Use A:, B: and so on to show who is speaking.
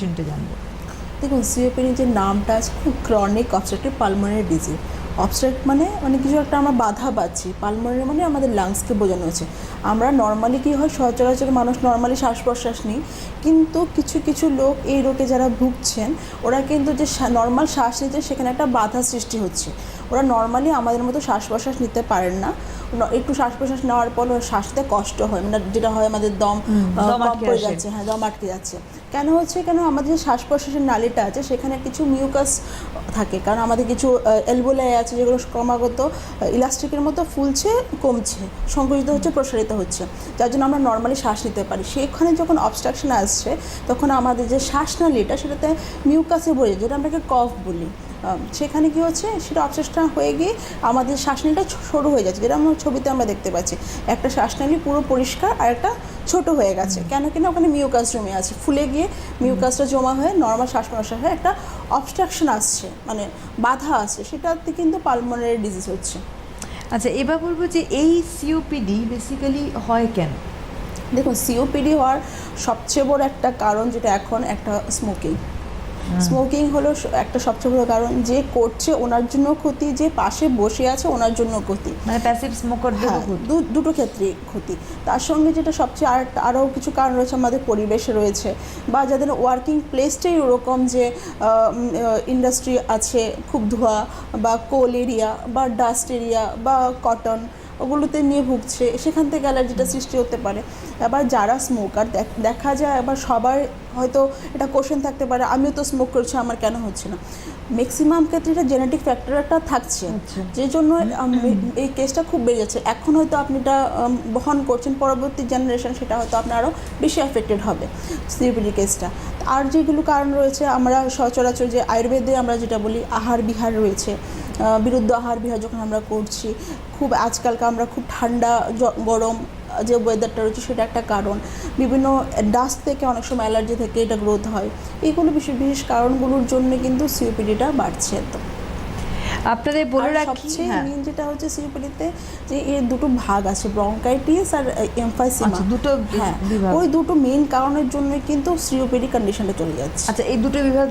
A: কন্ডিশনটা জানব।
B: দেখুন সিওপিডি যে নামটা আছে, খুব chronic obstructive pulmonary disease obstruct মানে মানে কিছু একটা আমরা বাধা পাচ্ছি। পালমোনারি মানে আমাদের লাংসকে বোঝানো হচ্ছে। আমরা নর্মালি কী হয়, সচরাচর মানুষ নর্মালি শ্বাস প্রশ্বাস নিই। কিন্তু কিছু কিছু লোক এই রোগে যারা ভুগছেন, ওরা কিন্তু যে নর্মাল শ্বাস নিচ্ছে সেখানে একটা বাধা সৃষ্টি হচ্ছে। ওরা নর্মালি আমাদের মতো শ্বাস প্রশ্বাস নিতে পারেন ন- একটু শ্বাস প্রশ্বাস নেওয়ার পর শ্বাসতে কষ্ট হয় মানে যেটা হয় আমাদের দম কম পড়ে যাচ্ছে হ্যাঁ দম আটকে যাচ্ছে। কেন হচ্ছে কেন আমাদের যে শ্বাস প্রশ্বাসের নালীটা আছে সেখানে কিছু মিউকাস থাকে কারণ আমাদের কিছু এলবোলাই আছে যেগুলো ক্রমাগত ইলাস্টিকের মতো ফুলছে কমছে সংকুচিত হচ্ছে প্রসারিত হচ্ছে। যার জন্য আমরা নর্মালি শ্বাস নিতে পারি। সেখানে যখন অবস্ট্রাকশন আসছে তখন আমাদের যে শ্বাসনালীটা সেটাতে মিউকাসে ভরে যেটা আমরাকে কফ বলি। সেখানে কি হচ্ছে? সেটা অবসেশন হয়ে গিয়ে আমাদের শ্বাসনালীটা সরু হয়ে যাচ্ছে। যেটা আমরা ছবিতে আমরা দেখতে পাচ্ছি একটা শ্বাসনালী পুরো পরিষ্কার আর একটা ছোট হয়ে গেছে। কেন কিনা ওখানে মিউকাস জমে আছে। ফুলে গিয়ে মিউকাসটা জমা হয়ে নর্মাল শ্বাস প্রশ্বাস হয়ে একটা অবস্ট্রাকশন আসছে মানে বাধা আসছে সেটাতে কিন্তু পালমোনারি ডিজিজ হচ্ছে।
A: আচ্ছা এবার বলব যে এই সিওপিডি বেসিক্যালি হয় কেন?
B: দেখুন সিওপিডি হওয়ার সবচেয়ে বড় একটা কারণ যেটা এখন একটা স্মোকিং স্মোকিং হলো একটা সবচেয়ে বড় কারণ যে করছে ওনার জন্য ক্ষতি যে পাশে বসে আছে ওনার জন্য ক্ষতি।
A: মানে প্যাসিভ
B: দু- দুটো ক্ষেত্রে ক্ষতি। তার সঙ্গে যেটা সবচেয়ে আর আরও কিছু কারণ রয়েছে আমাদের পরিবেশে রয়েছে বা যাদের ওয়ার্কিং প্লেসটাই ওরকম যে ইন্ডাস্ট্রি আছে খুব ধোয়া বা কোল এরিয়া বা ডাস্ট এরিয়া বা কটন ওগুলোতে নিয়ে ভুগছে সেখান থেকে অ্যালার্জিটা সৃষ্টি হতে পারে। আবার যারা স্মোকার দেখা যায় আবার সবার হয়তো এটা কোশ্চেন থাকতে পারে আমিও তো স্মোক করছি আমার কেন হচ্ছে না? ম্যাক্সিমাম ক্ষেত্রে এটা জেনেটিক ফ্যাক্টর একটা থাকছে।
A: আচ্ছা।
B: যে জন্য এই কেসটা খুব বেড়ে যাচ্ছে। এখন হয়তো আপনি এটা বহন করছেন পরবর্তী জেনারেশন সেটা হয়তো আপনার আরও বেশি অ্যাফেক্টেড হবে সিপিডি কেসটা আর যেগুলো কারণ রয়েছে, আমরা সচরাচর যে আয়ুর্বেদে আমরা যেটা বলি, আহার বিহার রয়েছে। বিরুদ্ধ আহার বিহার যখন আমরা করছি, খুব আজকালকে আমরা খুব ঠান্ডা গরম যে ওয়েদারটা রয়েছে সেটা একটা কারণ। বিভিন্ন ডাস্ট থেকে অনেক সময় অ্যালার্জি থেকে এটা গ্রোথ হয়। এইগুলো বিশেষ বিশেষ কারণগুলোর জন্য কিন্তু সিওপিডিটা বাড়ছে। একদম
A: আপনাদের বলে
B: রাখছি
A: রাখি হ্যাঁ।
B: যেটা হচ্ছে সিওপিডিতে যে এর দুটো ভাগ আছে ব্রঙ্কাইটিস আর এমফাইসিমা
A: আচ্ছা, দুটো
B: হ্যাঁ। ওই দুটো মেন কারণের জন্য কিন্তু সিওপিডি কন্ডিশনটা চলে যাচ্ছে
A: আচ্ছা এই দুটো বিভাগ